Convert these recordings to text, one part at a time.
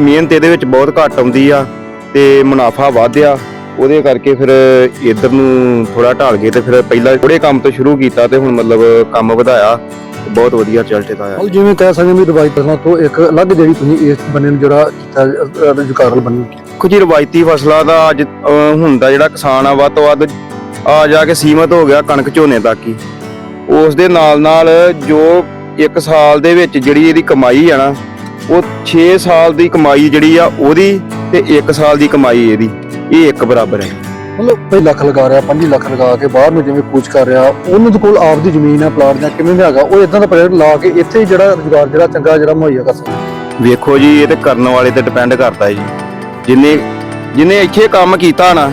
ਮਿਹਨਤ ਇਹਦੇ ਵਿੱਚ ਬਹੁਤ ਘੱਟ ਆਉਂਦੀ ਆ ਤੇ ਮੁਨਾਫਾ ਵਧਿਆ। ਉਹਦੇ ਕਰਕੇ ਫਿਰ ਇੱਧਰ ਨੂੰ ਥੋੜਾ ਢਾਲ ਗਏ ਤੇ ਫਿਰ ਪਹਿਲਾਂ ਥੋੜੇ ਕੰਮ ਤੋਂ ਸ਼ੁਰੂ ਕੀਤਾ ਤੇ ਹੁਣ ਮਤਲਬ ਕੰਮ ਵਧਾਇਆ। ਬਹੁਤ ਵਧੀਆ ਰਿਜ਼ਲਟ ਇਹਦਾ ਆਇਆ। ਜਿਵੇਂ ਕਹਿ ਸਕਦੇ ਵੀ ਰਵਾਇਤ ਫਸਲਾਂ ਤੋਂ ਇੱਕ ਅਲੱਗ ਜਿਹੜੀ ਤੁਸੀਂ ਇਸ ਬੰਨੇ ਨੂੰ ਜਿਹੜਾ ਕੀਤਾ ਅਹ, ਰੁਜ਼ਗਾਰ ਬੰਨੇ। ਕੁਝ ਰਵਾਇਤੀ ਫਸਲਾਂ ਦਾ ਅੱਜ ਹੁਣ ਦਾ ਜਿਹੜਾ ਕਿਸਾਨ ਆ ਵੱਧ ਤੋਂ ਵੱਧ ਆ ਜਾ ਕੇ ਸੀਮਤ ਹੋ ਗਿਆ ਕਣਕ ਝੋਨੇ ਤੱਕ ਹੀ। ਉਸ ਦੇ ਨਾਲ ਨਾਲ ਜੋ ਇੱਕ ਸਾਲ ਦੇ ਵਿੱਚ ਜਿਹੜੀ ਇਹਦੀ ਕਮਾਈ ਆ ਨਾ ਉਹ 6 ਸਾਲ ਦੀ ਕਮਾਈ ਜਿਹੜੀ ਆ ਉਹਦੀ ਤੇ 1 ਸਾਲ ਦੀ ਕਮਾਈ ਇਹਦੀ। ਇਹ ਇੱਕ ਬਰਾਬਰ ਹੈ। ਮਤਲਬ ਪਹਿ ਲੱਖ ਲਗਾ ਰਿਹਾ 5 ਲੱਖ ਲਗਾ ਕੇ ਬਾਹਰ ਨੂੰ ਜਿਵੇਂ ਕੂਚ ਕਰ ਰਿਹਾ ਉਹਨਾਂ ਦੇ ਕੋਲ ਆਪਦੀ ਜ਼ਮੀਨ ਹੈ ਪਲਾਟ ਜਾਂ ਕਿਵੇਂ ਵੀ ਹੈਗਾ ਉਹ ਇਦਾਂ ਦਾ ਪ੍ਰੋਜੈਕਟ ਲਾ ਕੇ ਇੱਥੇ ਹੀ ਜਿਹੜਾ ਰੁਜ਼ਗਾਰ ਜਿਹੜਾ ਚੰਗਾ ਜਿਹੜਾ ਮੁਹੱਈਆ ਕਰ ਸਕਦਾ। ਵੇਖੋ ਜੀ ਇਹ ਤੇ ਕਰਨ ਵਾਲੇ ਤੇ ਡਿਪੈਂਡ ਕਰਦਾ ਹੈ ਜੀ। ਜਿਨੇ ਜਿਨੇ ਇੱਥੇ ਕੰਮ ਕੀਤਾ ਨਾ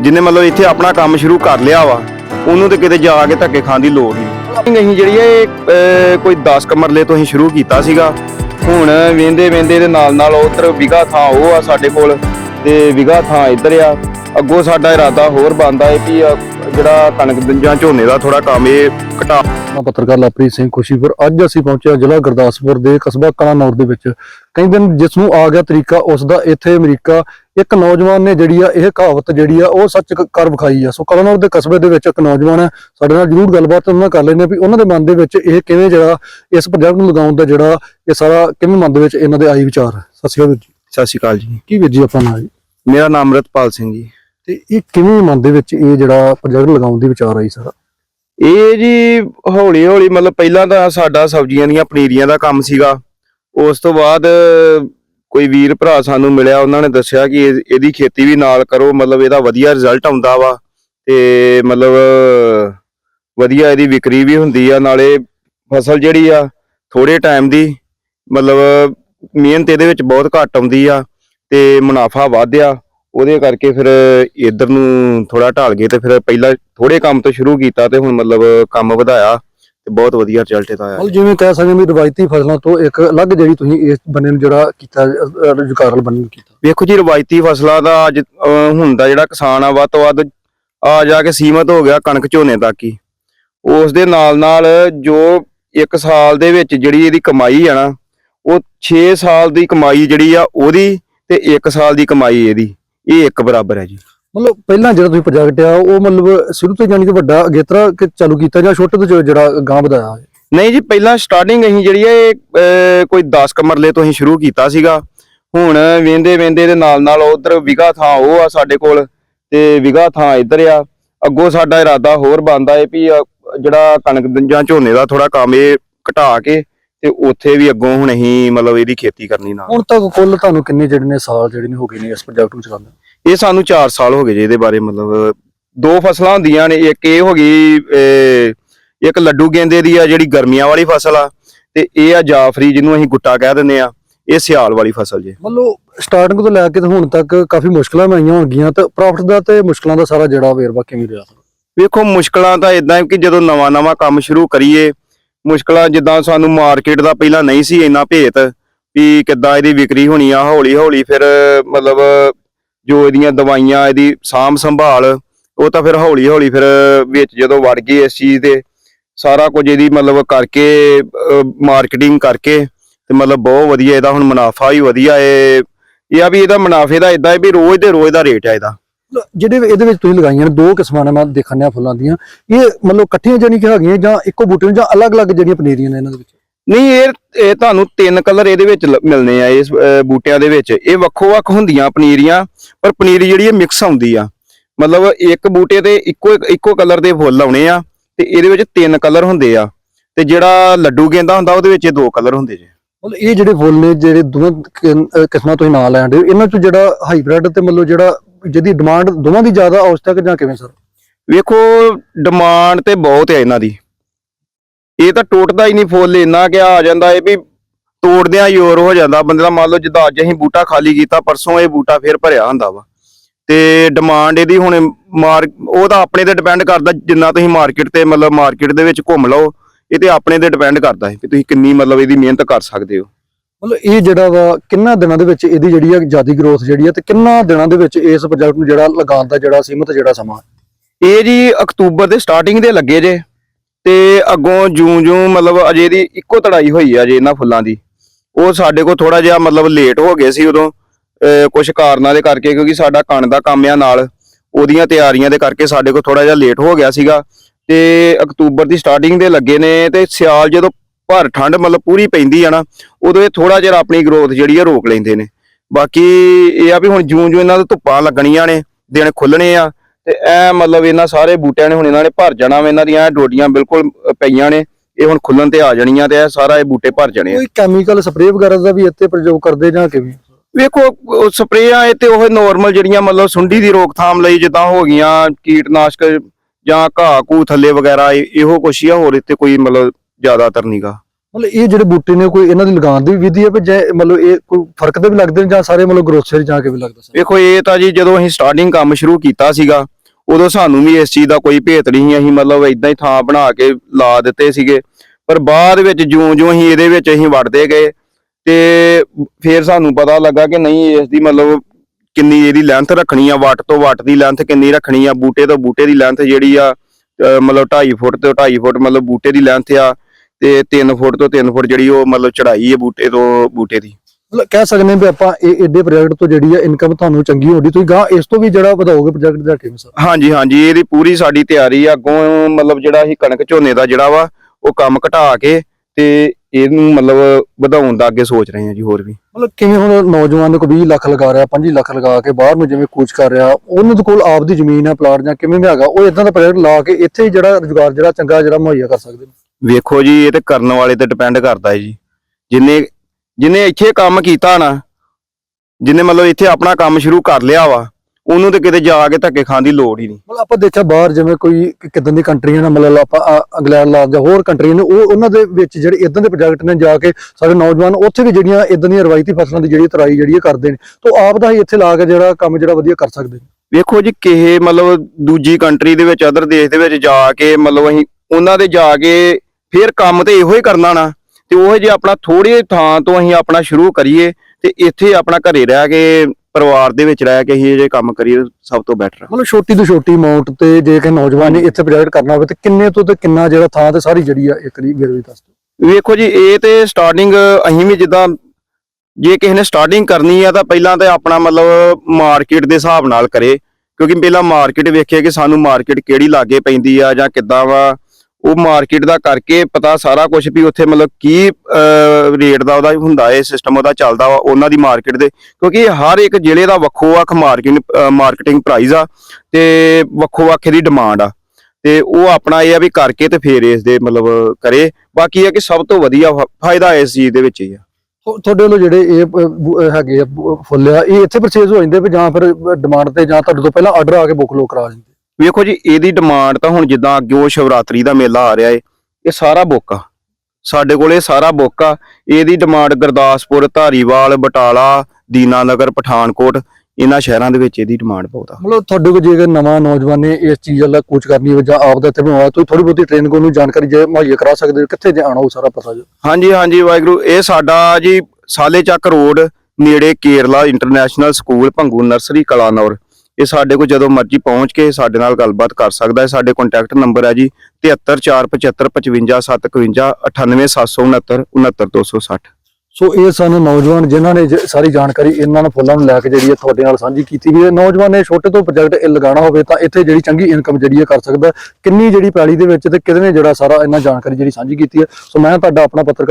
ਜਿਨੇ ਮਤਲਬ ਇੱਥੇ ਆਪਣਾ ਕੰਮ ਸ਼ੁਰੂ ਕਰ ਲਿਆ ਵਾ ਉਹਨੂੰ ਤੇ ਕਿਤੇ ਜਾ ਕੇ ਧੱਕੇ ਖਾਣ ਦੀ ਲੋੜ ਨਹੀਂ। ਅਸੀਂ ਜਿਹੜੀ ਇਹ ਕੋਈ 10 ਕਮਰਲੇ ਤੋਂ ਅਸੀਂ ਸ਼ੁਰੂ ਕੀਤਾ ਸੀਗਾ ਹੁਣ ਵੇਂਦੇ ਵੇਂਦੇ ਦੇ ਨਾਲ ਨਾਲ ਉਧਰ ਵਿਗਾ ਥਾਂ ਉਹ ਆ ਸਾਡੇ ਕੋਲ, ਤੇ ਵਿਗਾ ਥਾਂ ਇੱਧਰ ਆ। ਅੱਗੋਂ ਸਾਡਾ ਇਰਾਦਾ ਹੋਰ ਬੰਦਾ ਹੈ ਅਹ, ਜਿਹੜਾ ਕਣਕ ਜਾਂ ਝੋਨੇ ਦਾ ਥੋੜਾ ਕੰਮ ਇਹ ਘਟਾ ਮੈਂ ਪੱਤਰਕਾਰ ਲਵਪ੍ਰੀਤ ਸਿੰਘ ਖੁਸ਼ੀਪੁਰ ਅੱਜ ਅਸੀਂ ਪਹੁੰਚੇ ਹਾਂ ਜ਼ਿਲ੍ਹਾ ਗੁਰਦਾਸਪੁਰ ਦੇ ਕਸਬਾ ਕਲਾਨੌਰ ਦੇ ਵਿੱਚ। ਕਹਿੰਦੇ ਨੇ ਜਿਸ ਨੂੰ ਆ ਗਿਆ ਤਰੀਕਾ ਉਸ ਦਾ ਇੱਥੇ ਅਮਰੀਕਾ ਇੱਕ ਨੌਜਵਾਨ ਨੇ ਜਿਹੜੀ ਆ ਇਹ ਕਹਾਵਤ ਜਿਹੜੀ ਆ ਉਹ ਸੱਚ ਕ- ਕਰ ਵਿਖਾਈ ਆ। ਸੋ ਕਲਾਨੌਰ ਦੇ ਕਸਬੇ ਦੇ ਵਿੱਚ ਇੱਕ ਨੌਜਵਾਨ ਹੈ ਸਾਡੇ ਨਾਲ ਜਰੂਰ ਗੱਲਬਾਤ ਉਹਨਾਂ ਨਾਲ ਕਰ ਲੈਂਦੇ ਹਾਂ ਵੀ ਉਹਨਾਂ ਦੇ ਮਨ ਦੇ ਵਿੱਚ ਇਹ ਕਿਵੇਂ ਜਿਹੜਾ ਇਸ ਪ੍ਰੋਜੈਕਟ ਨੂੰ ਲਗਾਉਣ ਦਾ ਜਿਹੜਾ ਇਹ ਸਾਰਾ ਕਿਵੇਂ ਮਨ ਦੇ ਵਿੱਚ ਇਹਨਾਂ ਦੇ ਆਈ ਵਿਚਾਰ ਸਤਿ ਸ਼੍ਰੀ ਅਕਾਲ ਵੀਰ ਜੀ। ਸਤਿ ਸ਼੍ਰੀ ਅਕਾਲ ਜੀ। ਕੀ ਵੀਰ ਜੀ ਆਪਣਾ ਨਾਂ ਜੀ? ਮੇਰਾ ਨਾਮ ਅਮਰਤਪਾਲ ਸਿੰਘ ਜੀ। ਤੇ ਇਹ ਕਿਵੇਂ ਮਨ ਦੇ ਵਿੱਚ ਇਹ ਜਿਹੜਾ ਪ੍ਰੋਜੈਕਟ ਲਗਾਉਣ ਦੀ ਵਿਚਾਰ ਆਈ ਸਾਰਾ? ਇਹ ਜੀ ਹੌਲੀ ਹੌਲੀ ਮਤਲਬ ਪਹਿਲਾਂ ਤਾਂ ਸਾਡਾ ਸਬਜ਼ੀਆਂ ਦੀਆਂ ਪਨੀਰੀਆਂ ਦਾ ਕੰਮ ਸੀਗਾ। ਉਸ ਤੋਂ ਬਾਅਦ ਕੋਈ ਵੀਰ ਭਰਾ ਸਾਨੂੰ ਮਿਲਿਆ, ਉਹਨਾਂ ਨੇ ਦੱਸਿਆ ਕਿ ਇਹਦੀ ਖੇਤੀ ਵੀ ਨਾਲ ਕਰੋ, ਮਤਲਬ ਇਹਦਾ ਵਧੀਆ ਰਿਜ਼ਲਟ ਆਉਂਦਾ ਵਾ ਤੇ ਮਤਲਬ ਵਧੀਆ ਇਹਦੀ ਵਿਕਰੀ ਵੀ ਹੁੰਦੀ ਆ, ਨਾਲੇ ਫਸਲ ਜਿਹੜੀ ਆ ਥੋੜੇ ਟਾਈਮ ਦੀ ਮਤਲਬ ਮਿਹਨਤ ਇਹਦੇ ਵਿੱਚ ਬਹੁਤ ਘੱਟ ਆਉਂਦੀ ਆ ਤੇ ਮੁਨਾਫਾ ਵਧਿਆ। ਉਹਦੇ ਕਰਕੇ ਫਿਰ ਇੱਧਰ ਨੂੰ ਥੋੜਾ ਢਾਲ ਗਏ ਤੇ ਫਿਰ ਪਹਿਲਾਂ ਥੋੜੇ ਕੰਮ ਤੋਂ ਸ਼ੁਰੂ ਕੀਤਾ ਤੇ ਹੁਣ ਮਤਲਬ ਕੰਮ ਵਧਾਇਆ ਤੇ ਬਹੁਤ ਵਧੀਆ ਰਿਜ਼ਲਟ ਇਹਦਾ ਆਇਆ। ਮਤਲਬ ਜਿਵੇਂ ਕਹਿ ਸਕਦੇ ਵੀ ਰਵਾਇਤੀ ਫਸਲਾਂ ਤੋਂ ਇੱਕ ਅਲੱਗ ਜਿਹੜੀ ਤੁਸੀਂ ਇਸ ਬੰਨੇ ਨੂੰ ਜਿਹੜਾ ਕੀਤਾ ਅਹ, ਰੁਜ਼ਗਾਰ ਬੰਨੇ ਕੀਤਾ। ਵੇਖੋ ਜੀ ਰਵਾਇਤੀ ਫਸਲਾਂ ਦਾ ਅੱਜ ਹੁਣ ਦਾ ਜਿਹੜਾ ਕਿਸਾਨ ਆ ਵੱਧ ਤੋਂ ਵੱਧ ਆ ਜਾ ਕੇ ਸੀਮਤ ਹੋ ਗਿਆ ਕਣਕ ਝੋਨੇ ਤੱਕ ਹੀ। ਉਸ ਦੇ ਨਾਲ ਨਾਲ ਜੋ ਇੱਕ ਸਾਲ ਦੇ ਵਿੱਚ ਜਿਹੜੀ ਇਹਦੀ ਕਮਾਈ ਆ ਨਾ ਉਹ 6 ਸਾਲ ਦੀ ਕਮਾਈ ਜਿਹੜੀ ਆ ਉਹਦੀ ਤੇ 1 ਸਾਲ ਦੀ ਕਮਾਈ ਇਹਦੀ। ਇਹ ਇੱਕ ਬਰਾਬਰ ਹੈ ਜੀ। ਮਤਲਬ ਪਹਿਲਾਂ ਜਿਹੜਾ ਤੁਸੀਂ ਪ੍ਰੋਜੈਕਟ ਆ ਉਹ ਮਤਲਬ ਸ਼ੁਰੂ ਤੋਂ ਜਾਨੀ ਕਿ ਵੱਡਾ ਅਗੇਤਰਾ ਕਿ ਚਾਲੂ ਕੀਤਾ ਜਾਂ ਛੋਟੇ ਤੋਂ ਜਿਹੜਾ ਗਾਂ ਵਧਾਇਆ? ਨਹੀਂ ਜੀ ਪਹਿਲਾਂ ਸਟਾਰਟਿੰਗ ਅਸੀਂ ਜਿਹੜੀ ਹੈ ਇਹ ਕੋਈ 10 ਕਮਰਲੇ ਤੋਂ ਅਸੀਂ ਸ਼ੁਰੂ ਕੀਤਾ ਸੀਗਾ। ਹੁਣ ਵੇਂਦੇ ਵੇਂਦੇ ਦੇ ਨਾਲ ਨਾਲ ਉਧਰ ਵਿਗਾ ਥਾਂ ਉਹ ਆ ਸਾਡੇ ਕੋਲ ਤੇ ਵਿਗਾ ਥਾਂ ਇੱਧਰ ਆ। ਅੱਗੋਂ ਸਾਡਾ ਇਰਾਦਾ ਹੋਰ ਬੰਦਾ ਹੈ ਵੀ ਜਿਹੜਾ ਕਣਕ ਜਾਂ ਝੋਨੇ ਦਾ ਥੋੜਾ ਕੰਮ ਇਹ ਘਟਾ ਕੇ ਤੇ ਉੱਥੇ ਵੀ ਅੱਗੋਂ ਹੁਣ ਅਸੀਂ ਮਤਲਬ ਇਹਦੀ ਖੇਤੀ ਕਰਨੀ ਨਾਲ। ਹੁਣ ਤੱਕ ਕੁੱਲ ਤੁਹਾਨੂੰ ਕਿੰਨੇ ਜਿਹੜੇ ਨੇ ਸਾਲ ਜਿਹੜੇ ਨੇ ਹੋ ਗਏ ਨੇ ਇਸ ਪ੍ਰੋਜੈਕਟ ਨੂੰ ਚਲਾਉਂਦੇ? ਇਹ ਸਾਨੂੰ 4 ਸਾਲ ਹੋ ਗਏ ਜੀ ਇਹਦੇ ਬਾਰੇ ਮਤਲਬ। ਦੋ ਫਸਲਾਂ ਹੁੰਦੀਆਂ ਨੇ ਇੱਕ ਇਹ ਹੋ ਗਈ ਇੱਕ ਲੱਡੂ ਗੇਂਦੇ ਦੀ ਆ ਜਿਹੜੀ ਗਰਮੀਆਂ ਵਾਲੀ ਫਸਲ ਆ ਤੇ ਇਹ ਆ ਜਾਫਰੀ ਜਿਹਨੂੰ ਅਸੀਂ ਗੁੱਟਾ ਕਹਿ ਦਿੰਦੇ ਆ ਇਹ ਸਿਆਲ ਵਾਲੀ ਫਸਲ ਜੇ। ਮਤਲਬ ਸਟਾਰਟਿੰਗ ਤੋਂ ਲੈ ਕੇ ਤੇ ਹੁਣ ਤੱਕ ਕਾਫੀ ਮੁਸ਼ਕਲਾਂ ਆਈਆਂ ਹੋਣਗੀਆਂ ਤੇ ਪ੍ਰੋਫਿਟ ਦਾ ਤੇ ਮੁਸ਼ਕਲਾਂ ਦਾ ਸਾਰਾ ਜਿਹੜਾ ਵੇਰਵਾ ਕਿਵੇਂ ਰਿਹਾ? ਵੇਖੋ ਮੁਸ਼ਕਲਾਂ ਤਾਂ ਇਦਾਂ ਕਿ ਜਦੋਂ ਨਵਾਂ ਨਵਾਂ ਕੰਮ ਸ਼ੁਰੂ ਕਰੀਏ ਮੁਸ਼ਕਲਾਂ ਜਿੱਦਾਂ ਸਾਨੂੰ ਮਾਰਕੀਟ ਦਾ ਪਹਿਲਾਂ ਨਹੀਂ ਸੀ ਇੰਨਾ ਭੇਤ ਵੀ ਕਿੱਦਾਂ ਇਹਦੀ ਵਿਕਰੀ ਹੋਣੀ ਆ, ਹੌਲੀ ਹੌਲੀ ਫਿਰ, ਮਤਲਬ ਜੋ ਇਹਦੀਆਂ ਦਵਾਈਆਂ, ਇਹਦੀ ਸਾਂਭ ਸੰਭਾਲ, ਉਹ ਤਾਂ ਫਿਰ ਹੌਲੀ ਹੌਲੀ ਫਿਰ ਵਿੱਚ ਜਦੋਂ ਵੜ ਗਏ ਇਸ ਚੀਜ਼ ਦੇ, ਸਾਰਾ ਕੁਝ ਇਹਦੀ ਮਤਲਬ ਕਰਕੇ ਮਾਰਕੀਟਿੰਗ ਕਰਕੇ ਤੇ ਮਤਲਬ ਬਹੁਤ ਵਧੀਆ ਇਹਦਾ ਹੁਣ ਮੁਨਾਫਾ ਵੀ ਵਧੀਆ ਏ। ਇਹ ਆ ਵੀ ਇਹਦਾ ਮੁਨਾਫੇ ਦਾ ਇਦਾਂ ਹੈ ਵੀ ਰੋਜ਼ ਦੇ ਰੋਜ਼ ਦਾ ਰੇਟ ਆ ਇਹਦਾ। ਜਿਹੜੇ ਇਹਦੇ ਵਿੱਚ ਤੁਸੀਂ ਲਗਾਈਆਂ ਨੇ ਦੋ ਕਿਸਮਾਂ ਨੇ ਮੈਂ ਦੇਖਣਿਆ ਫੁੱਲਾਂ ਦੀਆਂ। ਇਹ ਮਤਲਬ ਇਕੱਠੀਆਂ ਜਾਨੀ ਕਿ ਹੈਗੀਆਂ ਜਾਂ ਇੱਕੋ ਬੂਟੇ ਨੂੰ ਜਾਂ ਅਲੱਗ-ਅਲੱਗ ਜਿਹੜੀਆਂ ਪਨੀਰੀਆਂ ਨੇ ਇਹਨਾਂ ਦੇ ਵਿੱਚ? ਨਹੀਂ ਇਹ ਇਹ ਤੁਹਾਨੂੰ ਤਿੰਨ ਕਲਰ ਇਹਦੇ ਵਿੱਚ ਮਿਲਨੇ ਆ ਇਸ ਬੂਟਿਆਂ ਦੇ ਵਿੱਚ। ਇਹ ਵੱਖੋ ਵੱਖ ਹੁੰਦੀਆਂ ਪਨੀਰੀਆਂ ਪਰ ਪਨੀਰੀ ਜਿਹੜੀ ਇਹ ਮਿਕਸ ਆਉਂਦੀ ਆ। ਮਤਲਬ ਇੱਕ ਬੂਟੇ ਤੇ ਇੱਕੋ ਇੱਕੋ ਕਲਰ ਦੇ ਫੁੱਲ ਆਉਣੇ ਆ ਤੇ ਇਹਦੇ ਵਿੱਚ ਤਿੰਨ ਕਲਰ ਹੁੰਦੇ ਆ। ਤੇ ਜਿਹੜਾ ਲੱਡੂ ਗੇਂਦਾ ਹੁੰਦਾ ਉਹਦੇ ਵਿੱਚ ਇਹ ਦੋ ਕਲਰ ਹੁੰਦੇ ਜੇ। ਮਤਲਬ ਇਹ ਜਿਹੜੇ ਫੁੱਲ ਨੇ ਜਿਹੜੇ ਦੋਵਾਂ ਕਿਸਮਾਂ ਤੋਂ ਹੀ ਨਾਂ ਲੈਣ ਦੇ ਇਹਨਾਂ ਚੋਂ ਜਿਹੜਾ ਹਾਈਬ੍ਰਿਡ ਤੇ ਮਤਲਬ ਜਿਹੜਾ ਜਿਹਦੀ ਡਿਮਾਂਡ ਦੋਵਾਂ ਦੀ ਜ਼ਿਆਦਾ ਉਸ ਤੱਕ ਜਾਂ ਕਿਵੇਂ ਸਰ? ਵੇਖੋ ਡਿਮਾਂਡ ਤੇ ਬਹੁਤ ਹੈ ਇਹਨਾਂ ਦੀ। ਇਹ ਤਾਂ ਟੁੱਟਦਾ ਹੀ ਨਹੀਂ ਫੁੱਲ, ਇੰਨਾ ਕਿ ਆ ਜਾਂਦਾ ਇਹ ਵੀ ਤੋੜਦਿਆਂ ਯੋਰ ਹੋ ਜਾਂਦਾ। ਬੰਦੇ ਦਾ ਮੰਨ ਲਓ ਜਿੱਦਾਂ ਅੱਜ ਅਸੀਂ ਬੂਟਾ ਖਾਲੀ ਕੀਤਾ, ਪਰਸੋਂ ਇਹ ਬੂਟਾ ਫੇਰ ਭਰਿਆ ਹੁੰਦਾ ਵਾ। ਤੇ ਡਿਮਾਂਡ ਇਹਦੀ ਹੁਣ ਮਾਰ, ਉਹ ਤਾਂ ਆਪਣੇ ਤੇ ਡਿਪੈਂਡ ਕਰਦਾ, ਜਿੰਨਾ ਤੁਸੀਂ ਮਾਰਕੀਟ ਤੇ ਮਤਲਬ ਮਾਰਕੀਟ ਦੇ ਵਿੱਚ ਘੁੰਮ ਲਓ, ਇਹ ਤੇ ਆਪਣੇ ਤੇ ਡਿਪੈਂਡ ਕਰਦਾ ਹੈ ਕਿ ਤੁਸੀਂ ਕਿੰਨੀ ਮਤਲਬ ਇਹਦੀ ਮਿਹਨਤ ਕਰ ਸਕਦੇ ਹੋ। ਮਤਲਬ ਇਹ ਜਿਹੜਾ ਵਾ, ਕਿੰਨਾ ਦਿਨਾਂ ਦੇ ਵਿੱਚ ਇਹਦੀ ਜਿਹੜੀ ਆ ਜਿਆਦੀ ਗਰੋਥ ਜਿਹੜੀ ਆ ਤੇ ਕਿੰਨਾ ਦਿਨਾਂ ਦੇ ਵਿੱਚ ਇਸ ਪ੍ਰੋਜੈਕਟ ਨੂੰ ਜਿਹੜਾ ਲਗਾਉਣ ਦਾ ਜਿਹੜਾ ਸੀਮਤ ਜਿਹੜਾ ਸਮਾਂ ਇਹ ਜੀ ਅਕਤੂਬਰ ਦੇ ਸਟਾਰਟਿੰਗ ਦੇ ਲੱਗੇ ਜੇ ਤੇ ਅੱਗੋਂ ਜੂਨ ਜੂਨ ਮਤਲਬ ਅਜੇ ਦੀ ਇੱਕੋ ਤੜਾਈ ਹੋਈ ਆ ਜੇ ਇਹਨਾਂ ਫੁੱਲਾਂ ਦੀ। ਉਹ ਸਾਡੇ ਕੋਲ ਥੋੜਾ ਜਿਹਾ ਮਤਲਬ ਲੇਟ ਹੋ ਗਏ ਸੀ ਉਦੋਂ ਕੁਝ ਕਾਰਨਾਂ ਦੇ ਕਰਕੇ ਕਿਉਂਕਿ ਸਾਡਾ ਕਣ ਦਾ ਕੰਮ ਆ ਨਾਲ, ਉਹਦੀਆਂ ਤਿਆਰੀਆਂ ਦੇ ਕਰਕੇ ਸਾਡੇ ਕੋਲ ਥੋੜਾ ਜਿਹਾ ਲੇਟ ਹੋ ਗਿਆ ਸੀਗਾ ਤੇ ਅਕਤੂਬਰ ਦੀ ਸਟਾਰਟਿੰਗ ਦੇ ਲੱਗੇ ਨੇ ਤੇ ਸਿਆਲ ਜਦੋਂ ਭਰ ਠੰਡ ਮਤਲਬ ਪੂਰੀ ਪੈਂਦੀ ਆ ਨਾ ਉਦੋਂ ਇਹ ਥੋੜਾ ਜਿਹਾ ਆਪਣੀ ਗਰੋਥ ਜਿਹੜੀ ਆ ਰੋਕ ਲੈਂਦੇ ਨੇ। ਬਾਕੀ ਇਹ ਆ ਵੀ ਹੁਣ ਜੂਨ ਜੂ ਇਹਨਾਂ ਦੇ ਧੁੱਪਾਂ ਲੱਗਣੀਆਂ ਨੇ ਦਿਨ ਖੁੱਲਣੇ ਆ ਤੇ ਐ ਮਤਲਬ ਇਹਨਾਂ ਸਾਰੇ ਬੂਟਿਆਂ ਨੇ ਹੁਣ ਇਹਨਾਂ ਨੇ ਭਰ ਜਾਣਾ ਵਾ ਇਹਨਾਂ ਦੀਆਂ ਡੋਡੀਆਂ ਬਿਲਕੁਲ ਪਈਆਂ ਨੇ ਇਹ ਹੁਣ ਖੁੱਲਣ ਤੇ ਆ ਜਾਣੀਆਂ ਤੇ ਇਹ ਸਾਰਾ ਇਹ ਬੂਟੇ ਭਰ ਜਾਣੇ ਆ। ਕੋਈ ਕੈਮੀਕਲ ਸਪਰੇਅ ਵਗੈਰਾ ਦਾ ਵੀ ਇੱਥੇ ਪ੍ਰਯੋਗ ਕਰਦੇ ਜਾਂ ਕਿਵੇਂ? ਵੇਖੋ ਸਪਰੇਆਂ ਇਹ ਤੇ ਉਹ ਨਾਰਮਲ ਜਿਹੜੀਆਂ ਮਤਲਬ ਸੁੰਡੀ ਦੀ ਰੋਕਥਾਮ ਲਈ ਜਿੱਦਾਂ ਹੋ ਗਈਆਂ ਕੀਟਨਾਸ਼ਕ ਜਾਂ ਘਾਹ ਘੂ ਥੱਲੇ ਵਗੈਰਾ ਇਹ- ਇਹੋ ਕੁਛ ਹੀ ਆ ਹੋਰ ਇੱਥੇ ਕੋਈ ਮਤਲਬ ਜ਼ਿਆਦਾਤਰ ਨੀਗਾ। ਮਤਲਬ ਇਹ ਜਿਹੜੇ ਬੂਟੇ ਨੇ ਕੋਈ ਇਹਨਾਂ ਦੀ ਲਗਾਉਣ ਦੀ ਵਿਧੀ ਹੈ ਵੀ ਜੇ ਮਤਲਬ ਇਹ ਕੋਈ ਫ਼ਰਕ ਤੇ ਵੀ ਲੱਗਦੇ ਨੇ ਜਾਂ ਸਾਰੇ ਮਤਲਬ ਗਰੋਸਰੀ ਜਾਂ ਕੇ ਵੀ ਲੱਗਦਾ ਸਰ? ਵੇਖੋ ਇਹ ਤਾਂ ਜੀ ਜਦੋਂ ਅਸੀਂ ਸਟਾਰਟਿੰਗ ਕੰਮ ਸ਼ੁਰੂ ਕੀਤਾ ਸੀਗਾ ਉਦੋਂ ਸਾਨੂੰ ਵੀ ਇਸ ਚੀਜ਼ ਦਾ ਕੋਈ ਭੇਤ ਨਹੀਂ ਅਸੀਂ ਮਤਲਬ ਇਦਾਂ ਹੀ ਥਾਂ ਬਣਾ ਕੇ ਲਾ ਦਿੱਤੇ ਸੀਗੇ। ਪਰ ਬਾਅਦ ਵਿੱਚ ਜਿਉਂ ਜਿਉਂ ਅਸੀਂ ਇਹਦੇ ਵਿੱਚ ਅਸੀਂ ਵੜਦੇ ਗਏ ਤੇ ਫਿਰ ਸਾਨੂੰ ਪਤਾ ਲੱਗਾ ਕਿ ਨਹੀਂ ਇਸ ਦੀ ਮਤਲਬ ਕਿੰਨੀ ਇਹਦੀ ਲੈਂਥ ਰੱਖਣੀ ਆ ਵੱਟ ਤੋਂ ਵੱਟ ਦੀ ਲੈਂਥ ਕਿੰਨੀ ਰੱਖਣੀ ਆ ਬੂਟੇ ਤੋਂ ਬੂਟੇ ਦੀ ਲੈਂਥ ਜਿਹੜੀ ਆ ਮਤਲਬ 2.5 ਫੁੱਟ ਤੋਂ 2.5 ਫੁੱਟ ਮਤਲਬ ਬੂਟੇ ਦੀ ਲੈਂਥ ਆ। ਤੇ 3 ਫੁੱਟ ਤੋਂ 3 ਫੁੱਟ ਜਿਹੜੀ ਉਹ ਮਤਲਬ ਚੜਾਈ ਹੈ ਬੂਟੇ ਤੋਂ ਬੂਟੇ ਦੀ। ਮਤਲਬ ਕਹਿ ਸਕਦੇ ਵੀ ਆਪਾਂ ਇਹ ਏਡੇ ਪ੍ਰੋਜੈਕਟ ਤੋਂ ਜਿਹੜੀ ਹੈ ਇਨਕਮ ਤੁਹਾਨੂੰ ਚੰਗੀ ਹੋਣੀ ਤੁਸੀਂ ਗਾਂ ਇਸ ਤੋਂ ਵੀ ਜਿਹੜਾ ਵਧਾਓਗੇ ਪ੍ਰੋਜੈਕਟ ਦਾ ਕਿਵੇਂ ਸਰ। ਹਾਂਜੀ ਹਾਂਜੀ ਇਹਦੀ ਪੂਰੀ ਸਾਡੀ ਤਿਆਰੀ ਆ ਅੱਗੋਂ ਮਤਲਬ ਜਿਹੜਾ ਅਸੀਂ ਕਣਕ ਝੋਨੇ ਦਾ ਜਿਹੜਾ ਵਾ ਉਹ ਕੰਮ ਘਟਾ ਕੇ ਤੇ ਇਹਨੂੰ ਮਤਲਬ ਵਧਾਉਣ ਦਾ ਅੱਗੇ ਸੋਚ ਰਹੇ ਹਾਂ ਜੀ ਹੋਰ ਵੀ। ਮਤਲਬ ਕਿਵੇਂ ਹੁਣ ਨੌਜਵਾਨ ਕੋਈ 20 ਲੱਖ ਲਗਾ ਰਿਹਾ 25 ਲੱਖ ਲਗਾ ਕੇ ਬਾਹਰ ਨੂੰ ਜਿਵੇਂ ਕੂਚ ਕਰ ਰਿਹਾ ਉਹਨਾਂ ਦੇ ਕੋਲ ਆਪ ਦੀ ਜ਼ਮੀਨ ਹੈ ਪਲਾਟ ਜਾਂ ਕਿਵੇਂ ਵੀ ਹੈਗਾ ਉਹ ਇਦਾਂ ਦਾ ਪ੍ਰੋਜੈਕਟ ਲਾ ਕੇ ਇੱਥੇ ਜਿਹੜਾ ਰੁਜ਼ਗਾਰ ਜਿਹੜਾ ਚੰਗਾ ਜਿਹੜਾ ਮੁਹੱਈਆ ਕਰ ਸਕਦੇ ਨੇ। ਵੇਖੋ ਜੀ ਇਹ ਤੇ ਕਰਨ ਵਾਲੇ ਤੇ ਡਿਪੈਂਡ ਕਰਦਾ ਹੈ ਜੀ। ਜਿਨੇ ਜਿਨੇ ਇੱਥੇ ਕੰਮ ਕੀਤਾ ਨਾ ਜਿਨੇ ਮਤਲਬ ਇੱਥੇ ਆਪਣਾ ਕੰਮ ਸ਼ੁਰੂ ਕਰ ਲਿਆ ਵਾ ਉਹਨੂੰ ਤੇ ਕਿਤੇ ਜਾ ਕੇ ਧੱਕੇ ਖਾਣ ਦੀ ਲੋੜ ਹੀ ਨਹੀਂ। ਮਤਲਬ ਆਪਾਂ ਦੇਖਿਆ ਬਾਹਰ ਜਿਵੇਂ ਕੋਈ ਕਿਦਾਂ ਦੀ ਕੰਟਰੀਆਂ ਨੇ ਮਤਲਬ ਆਪਾਂ ਇੰਗਲੈਂਡ ਲਾ ਜਾਂ ਹੋਰ ਕੰਟਰੀਆਂ ਨੇ ਉਹ ਉਹਨਾਂ ਦੇ ਵਿੱਚ ਜਿਹੜੇ ਇਦਾਂ ਦੇ ਪ੍ਰੋਜੈਕਟ ਨੇ ਜਾ ਕੇ ਸਾਡੇ ਨੌਜਵਾਨ ਉੱਥੇ ਵੀ ਜਿਹੜੀਆਂ ਇਦਾਂ ਦੀਆਂ ਰਵਾਇਤੀ ਫਸਲਾਂ ਦੀ ਜਿਹੜੀ ਤਰਾਈ ਜਿਹੜੀ ਕਰਦੇ ਨੇ ਤੋਂ ਆਪ ਦਾ ਹੀ ਇੱਥੇ ਲਾ ਕੇ ਜਿਹੜਾ ਕੰਮ ਜਿਹੜਾ ਵਧੀਆ ਕਰ ਸਕਦੇ ਨੇ। ਵੇਖੋ ਜੀ ਕਿਸੇ ਮਤਲਬ ਦੂਜੀ ਕੰਟਰੀ ਦੇ ਵਿੱਚ ਅਦਰ ਦੇਸ਼ ਦੇ ਵਿੱਚ ਜਾ ਕੇ ਮਤਲਬ ਅਸੀਂ ਉਹਨਾਂ ਦੇ ਜਾ ਕੇ ਫਿਰ ਕੰਮ ਤੇ ਇਹੋ ਹੀ ਕਰਨਾ ਨਾ ਤੇ ਉਹ ਜੇ ਆਪਣਾ ਥੋੜੀ ਥਾਂ ਤੋਂ ਅਸੀਂ ਆਪਣਾ ਸ਼ੁਰੂ ਕਰੀਏ ਤੇ ਇੱਥੇ ਆਪਣਾ ਘਰੇ ਰਹਿ ਕੇ ਪਰਿਵਾਰ ਦੇ ਵਿੱਚ ਰਹਿ ਕੇ ਅਸੀਂ ਜੇ ਕੰਮ ਕਰੀਏ ਸਭ ਤੋਂ ਬੈਟਰ ਮਤਲਬ ਛੋਟੀ ਤੋਂ ਛੋਟੀ ਅਮਾਉਂਟ ਤੇ ਜੇ ਕਿ ਨੌਜਵਾਨ ਨੇ ਇੱਥੇ ਪ੍ਰੋਜੈਕਟ ਕਰਨਾ ਹੋਵੇ ਤੇ ਕਿੰਨੇ ਤੋਂ ਤੇ ਕਿੰਨਾ ਜਿਹੜਾ ਥਾਂ ਤੇ ਸਾਰੀ ਜਿਹੜੀ ਆ ਇੱਕ ਦੀ ਵੇਰਵੇ ਦੱਸ ਦਿਓ ਵੇਖੋ ਜੀ ਇਹ ਤੇ ਸਟਾਰਟਿੰਗ ਅਸੀਂ ਵੀ ਜਿੱਦਾਂ ਜੇ ਕਿਸੇ ਨੇ ਸਟਾਰਟਿੰਗ ਕਰਨੀ ਆ ਤਾਂ ਪਹਿਲਾਂ ਤੇ ਆਪਣਾ ਮਤਲਬ ਮਾਰਕੀਟ ਦੇ ਹਿਸਾਬ ਨਾਲ ਕਰੇ ਕਿਉਂਕਿ ਪਹਿਲਾਂ ਮਾਰਕੀਟ ਵੇਖੇ ਕਿ ਸਾਨੂੰ ਮਾਰਕੀਟ ਕਿਹੜੀ ਲਾਗੇ ਪੈਂਦੀ ਆ ਜਾਂ ਕਿੱਦਾਂ ਵਾ ਉਹ ਮਾਰਕੀਟ ਦਾ ਕਰਕੇ ਪਤਾ ਸਾਰਾ ਕੁਝ ਵੀ ਉੱਥੇ ਮਤਲਬ ਕੀ ਰੇਟ ਦਾ ਉਹਦਾ ਹੁੰਦਾ ਹੈ ਸਿਸਟਮ ਉਹਦਾ ਚੱਲਦਾ ਵਾ, ਉਹਨਾਂ ਦੀ ਮਾਰਕੀਟ ਦੇ। ਕਿਉਂਕਿ ਹਰ ਇੱਕ ਜ਼ਿਲ੍ਹੇ ਦਾ ਵੱਖੋ ਵੱਖ ਮਾਰਕੀਟਿੰਗ ਮਾਰਕੀਟਿੰਗ ਪ੍ਰਾਈਸ ਆ ਤੇ ਵੱਖੋ ਵੱਖ ਦੀ ਡਿਮਾਂਡ ਆ। ਤੇ ਉਹ ਆਪਣਾ ਇਹ ਆ ਵੀ ਕਰਕੇ ਤੇ ਫੇਰ ਇਸ ਦੇ ਮਤਲਬ ਕਰੇ। ਬਾਕੀ ਇਹ ਕਿ ਸਭ ਤੋਂ ਵਧੀਆ ਫਾਇਦਾ ਇਸ ਚੀਜ਼ ਦੇ ਵਿੱਚ ਹੀ ਆ। ਤੁਹਾਡੇ ਵੱਲੋਂ ਜਿਹੜੇ ਇਹ ਹੈਗੇ ਆ ਫੁੱਲ ਆ, ਇਹ ਇੱਥੇ ਪਰਚੇਜ਼ ਹੋ ਜਾਂਦੇ ਵੀ ਜਾਂ ਫਿਰ ਡਿਮਾਂਡ ਤੇ ਜਾਂ ਤੁਹਾਡੇ ਤੋਂ ਪਹਿਲਾਂ ਆਰਡਰ ਆ ਕੇ ਬੁੱਕ ਲੋ ਕਰਾ ਜਾਂਦੇ ਵੇਖੋ ਜੀ ਇਹਦੀ ਡਿਮਾਂਡ ਤਾਂ ਹੁਣ ਜਿੱਦਾਂ ਅੱਗੇ ਸ਼ਿਵਰਾਤਰੀ ਦਾ ਮੇਲਾ ਆ ਰਿਹਾ ਏ ਇਹ ਸਾਰਾ ਬੁੱਕ ਆ। ਸਾਡੇ ਕੋਲ ਇਹ ਸਾਰਾ ਬੁੱਕ ਆ। ਇਹਦੀ ਡਿਮਾਂਡ ਗੁਰਦਾਸਪੁਰ ਧਾਰੀਵਾਲ ਬਟਾਲਾ ਦੀਨਾਨਗਰ ਪਠਾਨਕੋਟ ਇਹਨਾਂ ਸ਼ਹਿਰਾਂ ਦੇ ਵਿੱਚ ਇਹਦੀ ਡਿਮਾਂਡ ਬਹੁਤ ਆ। ਮਤਲਬ ਤੁਹਾਡੇ ਕੋਲ ਜੇਕਰ ਨਵਾਂ ਨੌਜਵਾਨ ਨੇ ਇਸ ਚੀਜ਼ ਵਾਲਾ ਕੋਚ ਕਰਨੀ ਹੋਵੇ ਜਾਂ ਆਪ ਦਾ ਇੱਥੇ ਬਣਾਉਣਾ ਤੁਸੀਂ ਥੋੜੀ ਬਹੁਤੀ ਟ੍ਰੇਨਿੰਗ ਉਹਨੂੰ ਜਾਣਕਾਰੀ ਜੇ ਮੁਹੱਈਆ ਕਰਾ ਸਕਦੇ ਹੋ ਕਿੱਥੇ ਜਾਣਾ ਉਹ ਸਾਰਾ ਪਤਾ ਜੋ। ਹਾਂਜੀ ਹਾਂਜੀ ਵਾਹਿਗੁਰੂ। ਇਹ ਸਾਡਾ ਜੀ ਸਾਲੇ ਚੱਕ ਰੋਡ ਨੇੜੇ Kerala international school Bhangu nursery Kalanaur. ਇਹ ਸਾਡੇ ਕੋਲ ਜਦੋਂ ਮਰਜ਼ੀ ਪਹੁੰਚ ਕੇ ਸਾਡੇ ਨਾਲ ਗੱਲਬਾਤ ਕਰ ਸਕਦਾ ਹੈ। ਸਾਡੇ ਕੰਟੈਕਟ ਨੰਬਰ ਹੈ ਜੀ 7345755751 98769 69260 ਸੋ ਇਹ ਸਨ ਨੌਜਵਾਨ ਜਿਨ੍ਹਾਂ ਨੇ ਸਾਰੀ ਜਾਣਕਾਰੀ ਇਹਨਾਂ ਨੂੰ ਫੁੱਲਾਂ ਨੂੰ ਲੈ ਕੇ ਜਿਹੜੀ ਹੈ ਤੁਹਾਡੇ ਨਾਲ ਸਾਂਝੀ ਕੀਤੀ ਵੀ ਇਹ ਨੌਜਵਾਨ ਨੇ ਛੋਟੇ ਤੋਂ ਪ੍ਰੋਜੈਕਟ ਇਹ ਲਗਾਉਣਾ ਹੋਵੇ ਤਾਂ ਇੱਥੇ ਜਿਹੜੀ ਚੰਗੀ ਇਨਕਮ ਜਿਹੜੀ ਹੈ ਕਰ ਸਕਦਾ ਹੈ। ਕਿੰਨੀ ਜਿਹੜੀ ਪੈਲੀ ਦੇ ਵਿੱਚ ਤੇ ਕਿਹਦੇ ਜਿਹੜਾ ਸਾਰਾ ਇਹਨਾਂ ਜਾਣਕਾਰੀ ਜਿਹੜੀ ਸਾਂਝੀ ਕੀਤੀ ਹੈ। ਸੋ ਮੈਂ ਤੁਹਾਡਾ ਆਪਣਾ ਪੱਤਰਕਾਰ